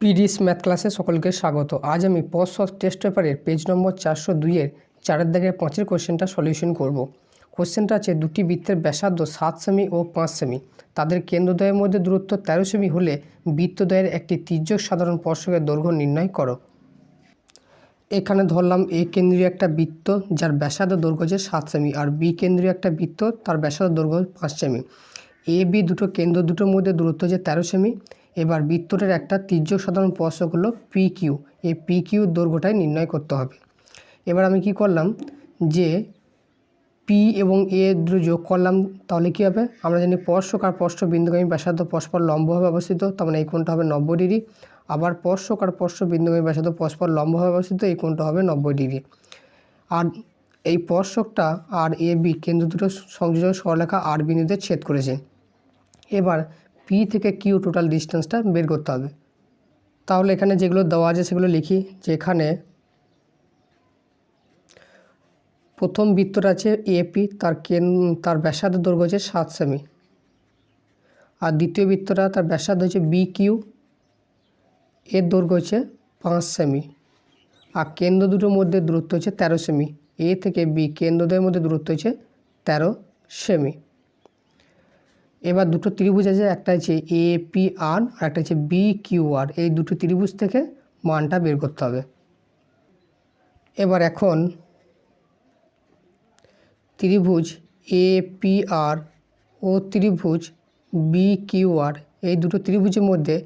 পিডিস math ক্লাসে সকলকে স্বাগত। আজ আমি পস টেস্ট পেপারের পেজ নম্বর চারশো দুইয়ের চারের দাগের পাঁচের কোশ্চেনটা সলিউশন করব। কোশ্চেনটা আছে, দুটি বৃত্তের ব্যাসার্ধ সাত সেমি ও পাঁচ সেমি। তাদের কেন্দ্রদ্বয়ের মধ্যে দূরত্ব তেরো সেমি হলে বৃত্তদ্বয়ের একটি তির্যক সাধারণ স্পর্শকের দৈর্ঘ্য নির্ণয় করো। এখানে ধরলাম এ কেন্দ্রীয় একটা বৃত্ত যার ব্যাসার্ধ দৈর্ঘ্য যে সাত সেমি আর বি কেন্দ্রীয় একটা বৃত্ত তার ব্যাসার্ধ দৈর্ঘ্য পাঁচ সেমি। এ, বি দুটো কেন্দ্র দুটোর মধ্যে দূরত্ব যে তেরো সেমি। এবার বৃত্তটার একটা তির্যক সাধারণ স্পর্শক হলো পি কিউ এই পি কিউ দৈর্ঘ্যটাই নির্ণয় করতে হবে। এবার আমি কি করলাম? যে পি এবং এ দুটো যোগ করলাম, তাহলে কী হবে? আমরা জানি স্পর্শক আর স্পর্শ বিন্দুগামী ব্যাসার্ধ পরস্পর লম্বভাবে অবস্থিত, তার মানে এই কোণটা হবে নব্বই ডিগ্রি। আবার স্পর্শক আর স্পর্শ বিন্দুগামী ব্যাসার্ধ পরস্পর লম্বভাবে অবস্থিত, এই কোণটা হবে নব্বই ডিগ্রি। আর এই স্পর্শকটা আর এ বি কেন্দ্র দুটো সংযোজক সরলেখা আর বিন্দুতে ছেদ করেছে। এবার পি থেকে কিউ টোটাল ডিস্টেন্সটা বের করতে হবে। তাহলে এখানে যেগুলো দেওয়া আছে সেগুলো লিখি যে এখানে প্রথম বৃত্তটা আছে এপি তার কেন, তার ব্যাসার্ধ দৈর্ঘ্য হচ্ছে সাত সেমি আর দ্বিতীয় বৃত্তটা, তার ব্যাসার্ধ হচ্ছে বি কিউ এর দৈর্ঘ্য হচ্ছে পাঁচ সেমি আর কেন্দ্র দুটোর মধ্যে দূরত্ব হচ্ছে তেরো সেমি এ থেকে বি কেন্দ্রদের মধ্যে দূরত্ব হচ্ছে তেরো সেমি এবার দুটো ত্রিভুজ আছে, একটা হচ্ছে এ পি আর আর একটা হচ্ছে বি কিউ আর এই দুটো ত্রিভুজ থেকে মানটা বের করতে হবে। এবার এখন ত্রিভুজ এ পি আর ও ত্রিভুজ বি কিউ আর এই দুটো ত্রিভুজের মধ্যে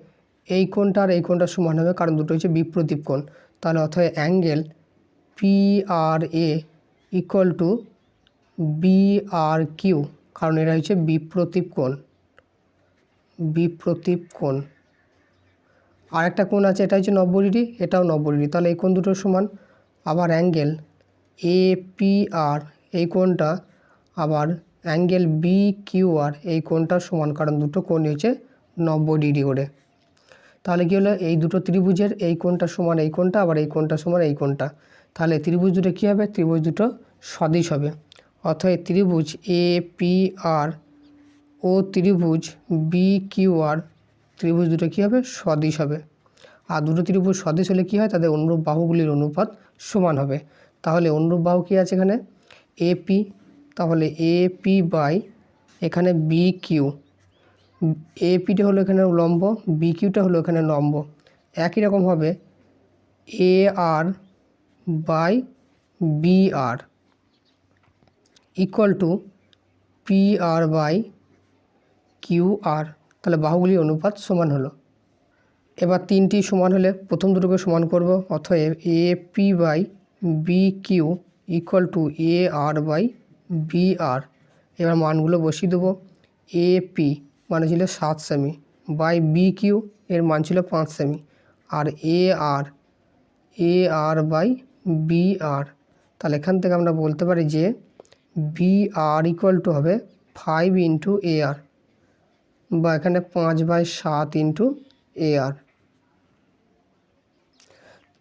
এই কোণটা আর এই কোণটা সমান হবে, কারণ দুটো হচ্ছে বিপ্রতীপ কোণ। তাহলে অথবা angle P R A equal to B R Q কারণ এরা হচ্ছে বিপ্রতীপ কোণ। বিপ্রতীপ কোণ। আর একটা কোণ আছে, এটা হচ্ছে নব্বই ডিগ্রি, এটাও নব্বই ডিগ্রি। তাহলে এই কোণ দুটো সমান আবার অ্যাঙ্গেল এ পি আর, এই কোণটা আবার অ্যাঙ্গেল বি কিউ আর, এই কোণটা সমান, কারণ দুটো কোণই হচ্ছে নব্বই ডিগ্রি করে। তাহলে কী হলো? এই দুটো ত্রিভুজের এই কোণটা সমান এই কোণটা, আবার এই কোণটা সমান এই কোণটা। তাহলে ত্রিভুজ দুটো কী হবে? ত্রিভুজ দুটো সদিশ হবে। অথবা ত্রিভুজ এ পি আর ও ত্রিভুজ বি কিউ আর ত্রিভুজ দুটো কী হবে? সদিশ হবে। আর দুটো ত্রিভুজ সদিশ হলে কী হয়? তাদের অনুরূপ বাহুগুলির অনুপাত সমান হবে। তাহলে অনুরূপ বাহু কী আছে এখানে? এ পি তাহলে এ পি বাই এখানে বি কিউ এ পিটা হলো এখানে লম্ব বি কিউটা হলো এখানে লম্ব। একই রকম হবে A R by B R equal to P R by Q R তাহলে বাহুগুলির অনুপাত সমান হলো। এবার তিনটি সমান হলে প্রথম দুটোকে সমান করব অথবা A P by B Q equal to A R by B R এবার মানগুলো বসিয়ে দেবো। এ পি মানে ছিল সাত সেমি বাই বি কিউ এর মান ছিল পাঁচ সেমি আর A R A R by B R তাহলে এখান থেকে আমরা বলতে পারি যে বি আর ইকুয়াল টু হবে ফাইভ ইন্টু এ আর বা এখানে পাঁচ বাই সাত ইন্টু এ আর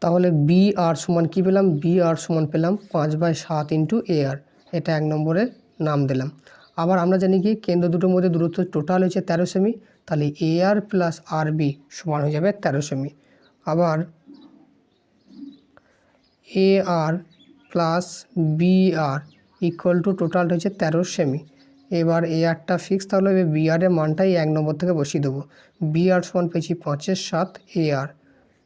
তাহলে বি আর সমান কী পেলাম? বি আর সমান পেলাম পাঁচ বাই সাত ইন্টু এ আর এটা এক নম্বরে নাম দিলাম। আবার আমরা জানি কি, কেন্দ্র দুটোর মধ্যে দূরত্ব টোটাল হয়েছে তেরো সেমি তাহলে এ আর প্লাস আর বি সমান হয়ে যাবে তেরো সেমি আবার A R plus B R equal to total হচ্ছে তেরো সেমি এবার এ আরটা ফিক্স তাহলে বি আরের মানটাই এক নম্বর থেকে বসিয়ে দেবো। বি আর সমান পেয়েছি পাঁচের সাত এ আর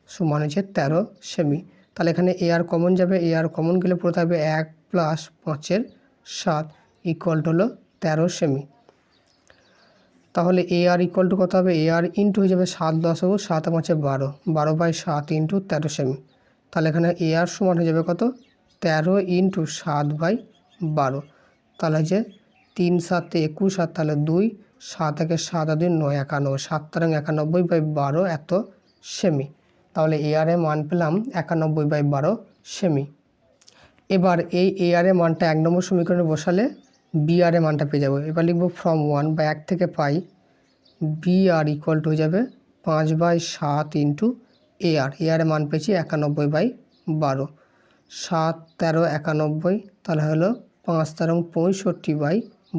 সমান হচ্ছে তেরো সেমি তাহলে এখানে এ আর কমন যাবে এ আর কমন গেলে পুরো থাকবে এক প্লাস পাঁচের সাত ইকুয়াল টু হলো তেরো সেমি তাহলে এ আর ইকুয়াল টু কত হবে? এ আর ইন্টু হয়ে যাবে সাত দশ ও সাত পাঁচে বারো। বারো বাই সাত ইন্টু তেরো সেমি তাহলে এখানে এ আর সমান হয়ে যাবে কত? তেরো ইন্টু সাত বাই বারো। তাহলে হচ্ছে তিন সাতে একুশ আর তাহলে দুই, সাত একে সাত আর দুই, নয় একানব্বই। সাত তারং একানব্বই বাই বারো এত সেমি। তাহলে এ আর মান পেলাম একানব্বই বাই বারো সেমি। এবার এই এ আর মানটা এক নম্বর সমীকরণে বসালে বি আর মানটা পেয়ে যাব। এবার লিখব ফ্রম ওয়ান বা এক থেকে পাই। বি আর ইকুয়াল টু হয়ে যাবে পাঁচ বাই সাত ইন্টু এ আর এ আর এর মান পেয়েছি একানব্বই বাই বারো। সাত তেরো একানব্বই, তাহলে হলো পাঁচ তেরো পঁয়ষট্টি বাই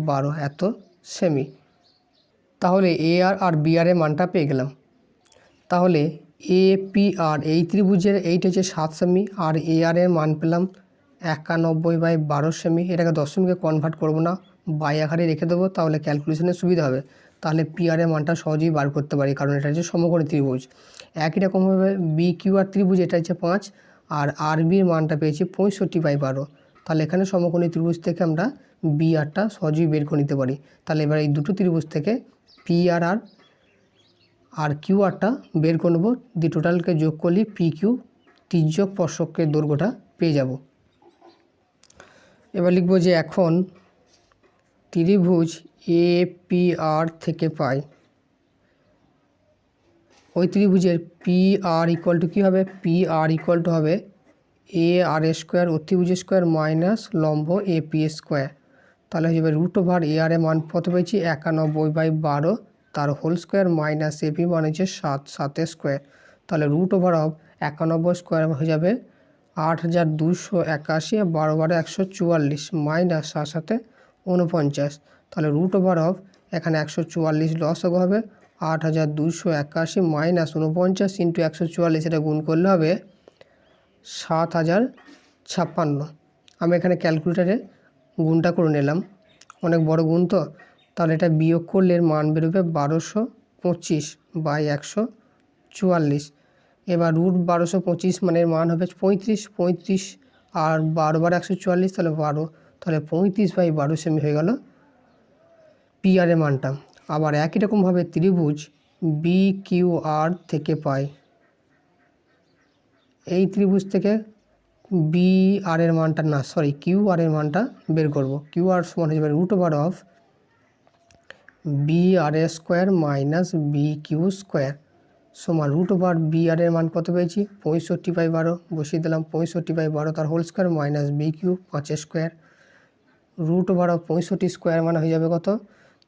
বারো এত সেমি। তাহলে এ আর আর বি এর মানটা পেয়ে গেলাম। তাহলে এ, পি, আর এই ত্রিভুজের এইটা হচ্ছে সাত সেমি, আর এ আর এর মান পেলাম একানব্বই বাই বারো সেমি। এটাকে দশমিকে কনভার্ট করব না, বাই আকারে রেখে দেবো, তাহলে ক্যালকুলেশনের সুবিধা হবে। তাহলে পি আর এর মানটা সহজেই বার করতে পারি, কারণ এটা হচ্ছে সমকোণী ত্রিভুজ। একই রকমভাবে বি, কিউ, আর ত্রিভুজ, এটা হচ্ছে পাঁচ, আর আর বির মানটা পেয়েছি পঁয়ষট্টি বাই বারো। তাহলে এখানে সমকোণী ত্রিভুজ থেকে আমরা বি আরটা সহজেই বের করে নিতে পারি। তাহলে এবার এই দুটো ত্রিভুজ থেকে পি আর আর আর কিউ আরটা বের করে নেব। দি টোটালকে যোগ করলে পি কিউ তির্যক স্পর্শকের দৈর্ঘ্যটা পেয়ে যাব। এবার লিখব যে এখন ত্রিভুজ এ পি আর থেকে পাই। ওই ত্রিভুজের পি আর ইকুয়াল টু কী হবে? পি আর ইকুয়াল টু হবে এ আর এ স্কোয়ার অতিভুজ স্কোয়ার মাইনাস লম্ব এ পি স্কোয়ার। তাহলে হয়ে যাবে রুট ওভার এ আর এর মান কত পেয়েছি? একানব্বই বাই বারো। তার whole square minus A P মানে হচ্ছে সাত সাতের স্কোয়ার। তাহলে রুট ওভার অফ একানব্বই স্কোয়ার হয়ে যাবে আট হাজার দুশো একাশি বারো বারো একশো চুয়াল্লিশ মাইনাস সাত সাথে উনপঞ্চাশ তাহলে রুট ওভার অফ এখানে একশো চুয়াল্লিশ লস হবে আট হাজার দুশো একাশি মাইনাস উনপঞ্চাশ ইন্টু একশো চুয়াল্লিশ এটা গুণ করলে হবে সাত হাজার ছাপ্পান্ন। আমি এখানে ক্যালকুলেটারে গুণটা করে নিলাম। অনেক বড় গুণ তো। তাহলে এটা বিয়োগ করলে এর মান বেরোবে বারোশো পঁচিশ বাই একশো চুয়াল্লিশ। এবার রুট বারোশো পঁচিশ মানে মান হবে পঁয়ত্রিশ পঁয়ত্রিশ আর বারো বার একশো চুয়াল্লিশ তাহলে বারো। তাহলে পঁয়ত্রিশ বাই বারো সেমি হয়ে গেল পি আর এর মানটা। আবার একই রকমভাবে ত্রিভুজ বি কিউ আর থেকে পাই। এই ত্রিভুজ থেকে বি আর এর মানটা, না সরি কিউ আর এর মানটা বের করব। কিউ আর সমান হয়ে যাবে root over of B R A square minus B Q square সমান রুট ওভার বি আর এর মান কত পেয়েছি? পঁয়ষট্টি বাই বারো, বসিয়ে দিলাম, পঁয়ষট্টি বাই বারো, তার whole square minus B Q পাঁচের স্কোয়ার রুট ওভার অফ পঁয়ষট্টি স্কোয়ার মানে হয়ে যাবে কত?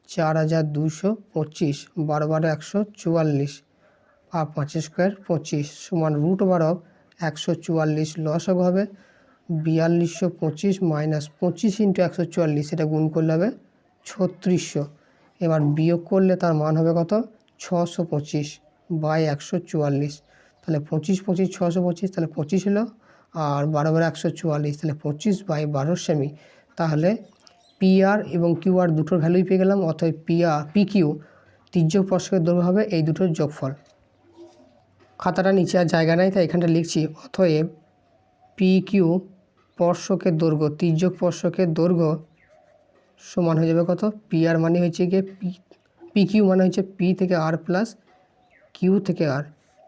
চার হাজার দুশো পঁচিশ, বারো বারো একশো চুয়াল্লিশ, আর পাঁচের স্কোয়ার পঁচিশ, সমান রুট ওভার অফ একশো চুয়াল্লিশ লসক হবে বিয়াল্লিশশো পঁচিশ মাইনাস পঁচিশ ইন্টু একশো চুয়াল্লিশ, এটা গুণ করলে হবে ছত্রিশশো। এবার বিয়োগ করলে তার মান হবে কত? ছশো পঁচিশ বাই একশো চুয়াল্লিশ। তাহলে পঁচিশ পঁচিশ, ছশো পঁচিশ, তাহলে পঁচিশ হলো। আর বারো বারো একশো চুয়াল্লিশ, তাহলে পঁচিশ বাই বারো সেমি তাহলে পিআর এবং কিউআর দুটোর ভ্যালুই পেয়ে গেলাম অথবা পিআর পি কিউ তির্যক স্পর্শকের দৈর্ঘ্য হবে এই দুটোর যোগফল। খাতাটা নিচে আর জায়গা নাই, তাই এখানটা লিখছি, অতএব পি কিউ স্পর্শকের দৈর্ঘ্য, তির্যক স্পর্শকের দৈর্ঘ্য সমান হয়ে যাবে কত? পি আর মানে হচ্ছে গিয়ে পি কিউ মানে হচ্ছে পি থেকে আর প্লাস কিউ থেকে আর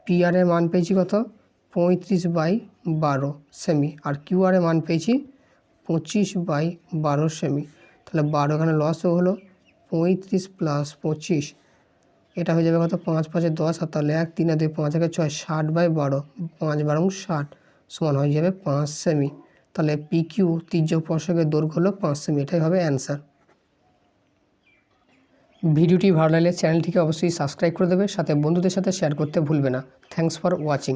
পি আর এর মান পেয়েছি কত? পঁয়ত্রিশ বাই বারো সেমি আর কিউ আর এর মান পেয়েছি পঁচিশ বাই বারো সেমি তাহলে বারো এখানে লসও হলো পঁয়ত্রিশ প্লাস পঁচিশ। এটা হয়ে যাবে কত? পাঁচ পাঁচে দশ আর তাহলে এক, তিন দুই, পাঁচ একে ছয়, ষাট বাই বারো। পাঁচ বারো ষাট সমান হয়ে যাবে পাঁচ সেমি। তাহলে পি কিউ তির্যক পর্ষকের দৈর্ঘ্য হলো পাঁচ সেমি, এটাই হবে অ্যান্সার। ভিডিওটি ভালো লাগলে চ্যানেলটিকে অবশ্যই সাবস্ক্রাইব করে দেবে, সাথে বন্ধুদের সাথে শেয়ার করতে ভুলবে না। Thanks for watching.